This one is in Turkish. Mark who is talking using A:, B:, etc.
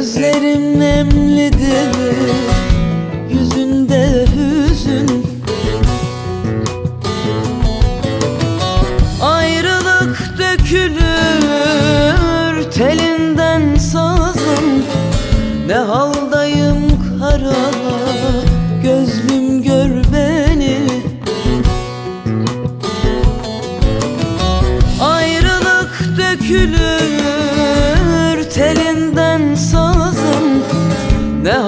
A: Gözlerim nemlidir Yüzünde hüzün. Ayrılık dökülür Telinden sazım. Ne haldayım kara Gözlüm gör beni. Ayrılık dökülür Telinden не